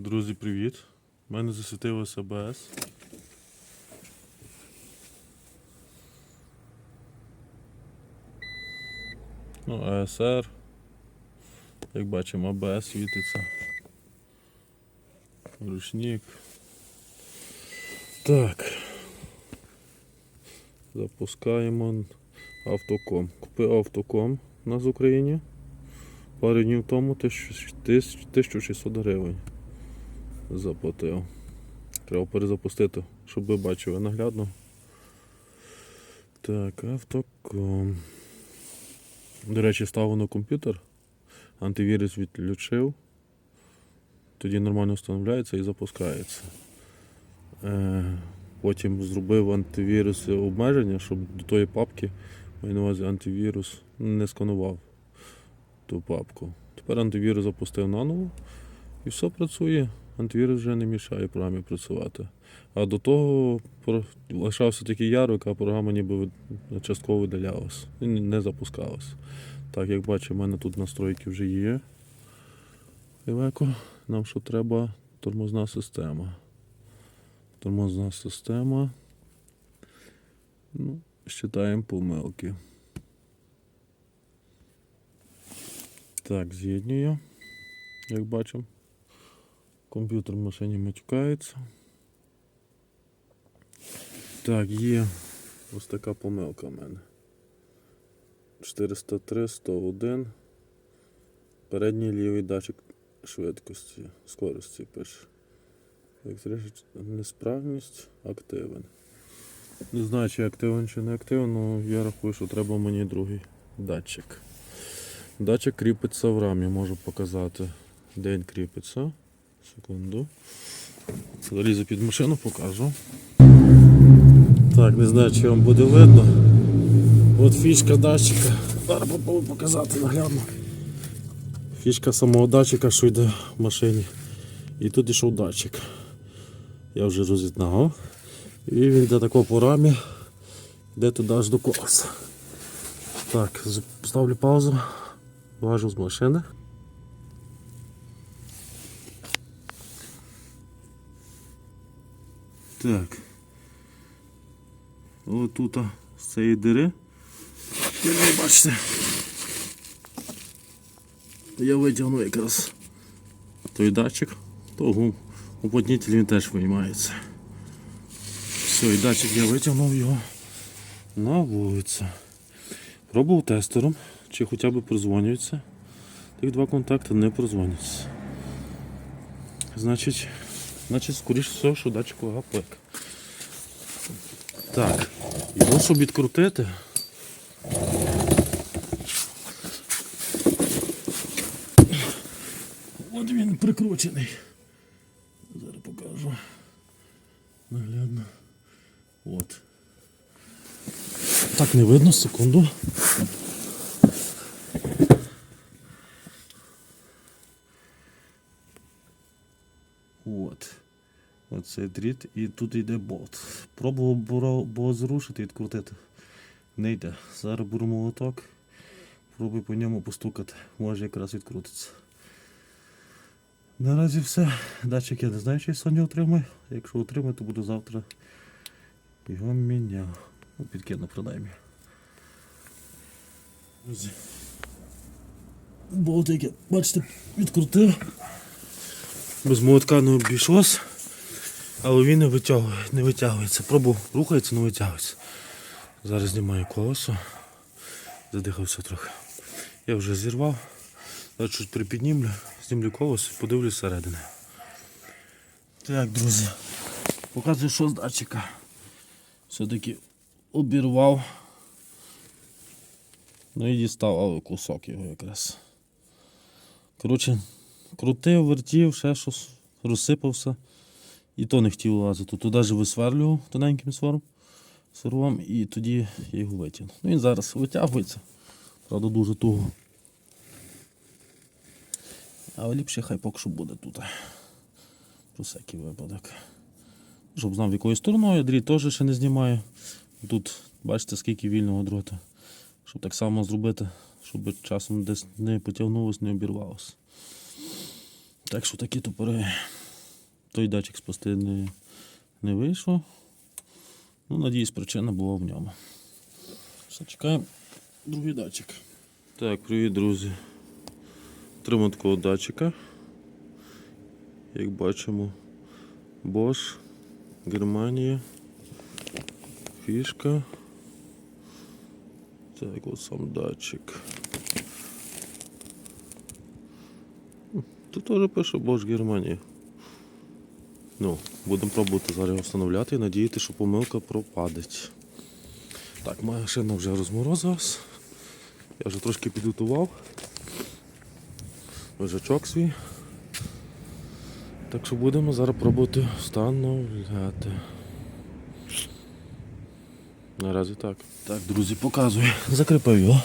Друзі, привіт! У мене засвітилося АБС. Ну, АСР. Як бачимо, АБС світиться. Ручник. Так. Запускаємо автоком. Купив автоком у нас в Україні. Пару днів тому 1600 гривень заплатив. Треба перезапустити, щоб ви бачили наглядно. Так, автоком. До речі, ставив на комп'ютер. Антивірус відключив. Тоді нормально встановляється і запускається. Е, потім зробив антивірус обмеження, щоб до тої папки, маю на увазі антивірус не сканував ту папку. Тепер антивірус запустив наново і все працює. Антивірус вже не мішає програмі працювати. А до того лишався такий ярлик, а програма ніби частково видалялась і не запускалась. Так, як бачимо, в мене тут настройки вже є. Далеко. Нам що треба тормозна система. Тормозна система. Ну, считаємо помилки. Так, з'єднюю. Як бачимо. Комп'ютер в машині матюкається. Так, є ось така помилка в мене. 403, 101. Передній лівий датчик швидкості, скорості пише. Електрична несправність активен. Не знаю, чи активен, чи не активен, але я рахую, що треба мені другий датчик. Датчик кріпиться в рамі, можу показати. Де він кріпиться. Секунду. Залізу під машину, покажу. Так, не знаю, чи вам буде видно. От фішка датчика. Зараз попробую показати наглядно. Фішка самого датчика, що йде в машині. І тут йшов датчик. Я вже роз'єднав. І він йде тако по рамі, йде туди аж до колеса. Так, ставлю паузу, важу з машини. Так. Ось тут з цієї дири. Як ви бачите. Я витягну якраз той датчик, того уплотнитель він теж виймається. Все, і датчик я витягнув його на вулицю. Пробував тестером, чи хоча б прозвонюється. Тих два контакти не прозвонюються. Значить, значить, скоріш всього, що датчик гапек. Так, його щоб відкрутити. От він прикручений. Зараз покажу. Наглядно. От. Так не видно, секунду. От. Оцей дріт і тут йде болт. Пробував болт зрушити і відкрутити. Не йде. Зараз беру молоток. Пробую по ньому постукати. Може якраз відкрутиться. Наразі все. Датчик я не знаю, чи сьогодні отримаю. Якщо отримаю, то буду завтра його міняв. Ну, підкину принаймні. Друзі. Болтик, я, бачите, відкрутив. Без молотка не обійшлось. Але він не витягує, не витягується. Пробував, рухається, не витягується. Зараз знімаю колесо. Задихався трохи. Я вже зірвав. Зараз чуть припіднімлю, знімлю колесо і подивлюсь зсередини. Так, друзі. Показую, що з датчика. Все-таки обірвав. Ну і дістав але кусок його якраз. Коротше, крутив, вертів, ще щось, розсипався. І то не хотів лазити. Туди же висверлював тоненьким сваром, сверлом, і тоді я його витягнув. Ну він зараз витягується. Правда, дуже туго. Але ліпше хай поки що буде тут. Про всякий випадок. Щоб знав, якою стороною дріт теж ще не знімаю. Тут бачите, скільки вільного дрота. Щоб так само зробити, щоб часом десь не потягнулося, не обірвалося. Так що такі топори. Той датчик спасти не, не вийшло. Ну, надіюсь, причина була в ньому. Все, чекаємо другий датчик. Так, привіт, друзі. Отримав такого датчика. Як бачимо, Bosch, Германія, фішка. Так, от сам датчик. Тут теж пише Bosch Германія. Ну, будемо пробувати зараз його встановляти і надіяти, що помилка пропадеть. Так, моя шина вже розморозилась. Я вже трошки підготував. Лежачок свій. Так що будемо зараз пробувати встановляти. Наразі так. Так, друзі, показую. Закріпив його.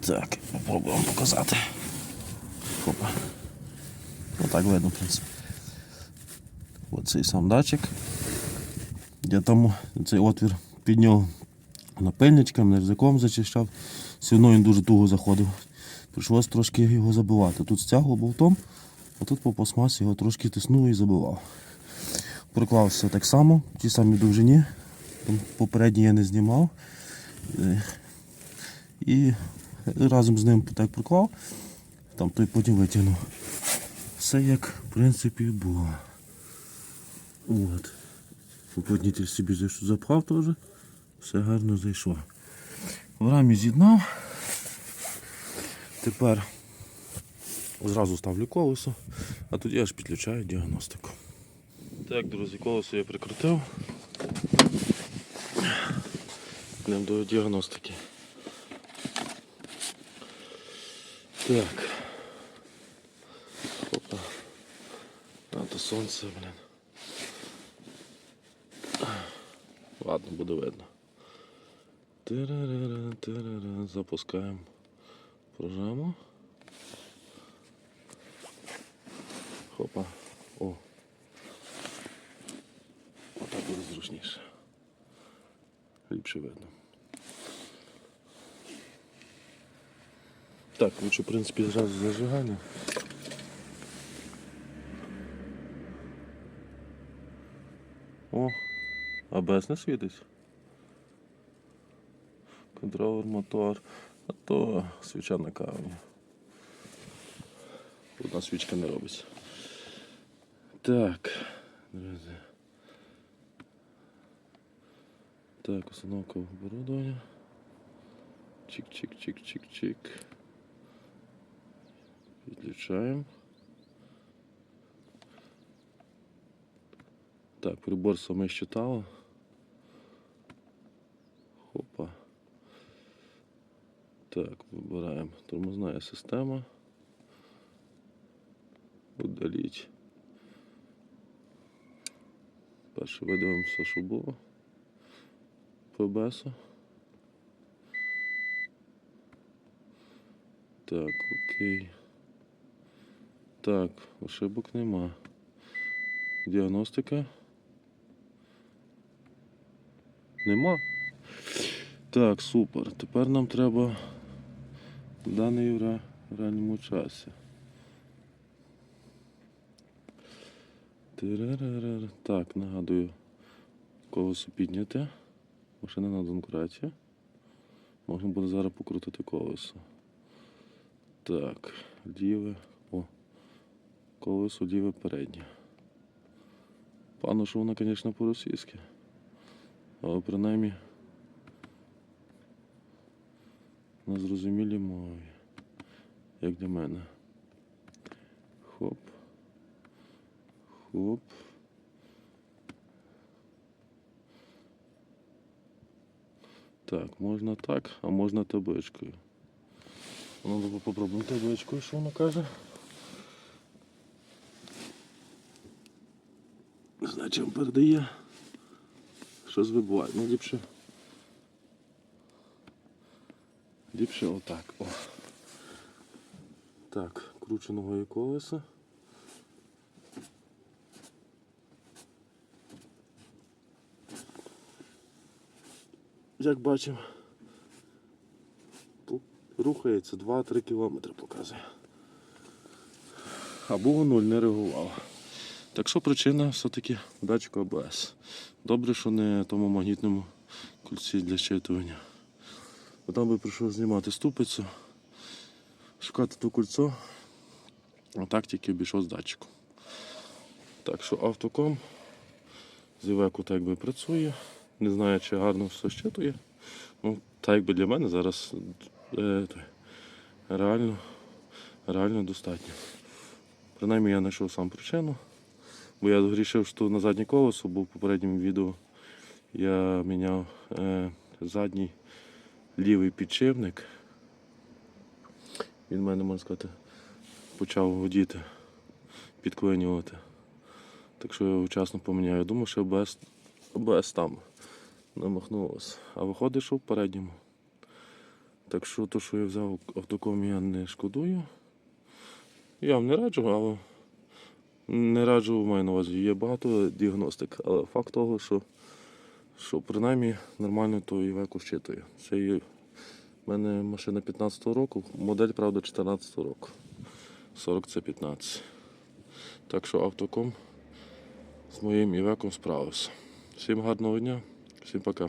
Так, попробуємо показати. Опа. Ну так видно, в принципі. Оцей сам датчик. Я там цей отвір підняв напильничком, язиком зачищав. Одно він дуже туго заходив. Прийшлось трошки його забивати. Тут стягло болтом, а тут по пластмасі його трошки тиснув і забивав. Приклався так само, в тій самій довжині. Попередній я не знімав. І разом з ним так приклав, там той потім витягнув. Все як в принципі було. От. Уплотнитель собі запхав теж. Все гарно зайшло. В рамі з'єднав. Тепер зразу ставлю колесо, а тоді аж підключаю діагностику. Так, друзі, колесо я прикрутив. Йдемо до діагностики. Так. Опа. А то сонце, блін. Ладно, буде видно. Тирарара, тирара. Запускаємо програму. Хопа. О. Отак буде зручніше. Ліпше видно. Так, лучше, в принципі, зразу зажигання. О, АБС не світить. Контролер, мотор, а то свіча на каві. Одна свічка не робиться. Так, друзі. Так, установка оборудовання. Чик-чик-чик-чик-чик. Підключаємо. Так, прибор саме считало. Хопа. Так, вибираємо тормозна система. Удаліть. Перше видивимося, що було. ПБСу. Так, окей. Так, ошибок нема. Діагностика. Нема. Так, супер. Тепер нам треба даний в в реальному часі. Так, нагадую, колесо підняте. Машина на донкраті. Можна буде зараз покрутити колесо. Так, ліве. О. Колесо ліве переднє. Пану, що воно, звісно, по-російськи. Але принаймні на зрозумілій мові. Як для мене. Хоп. Хоп. Так, можна так, а можна табличкою. Ну, попробуємо табличкою, що воно каже. Значить, передає. Щось вибуває. Ну, ліпше. Ліпше отак. О. Так, кручу ногою колеса. Як бачимо, рухається 2-3 кілометри показує. а було 0, не реагувало. Так що причина все-таки датчика АБС. Добре, що не тому магнітному кільці для щитування. Бо Там би прийшов знімати ступицю, шукати то кільцо, а так тільки обійшов з датчиком. Так що автоком з Івеку так би працює. Не знаю, чи гарно все щитує. Ну, так якби для мене зараз е, той, реально, реально достатньо. Принаймні я знайшов сам причину. Бо я вирішив, що на заднє колесо, бо в попередньому відео я міняв е, задній лівий підшипник. Він мене, можна сказати, почав водіти, підклинювати. Так що я вчасно поміняю. Думаю, що ОБС, ОБС там намахнулося. А виходить, що в передньому. Так що то, що я взяв автоком, я не шкодую. Я вам не раджу, але не раджу, маю на увазі. Є багато діагностик, але факт того, що, що принаймні нормально то ІВЕКу щитує. Це є, в мене машина 15-го року, модель, правда, 14-го року. 40 це 15. Так що автоком з моїм івеком справився. Всім гарного дня, всім пока.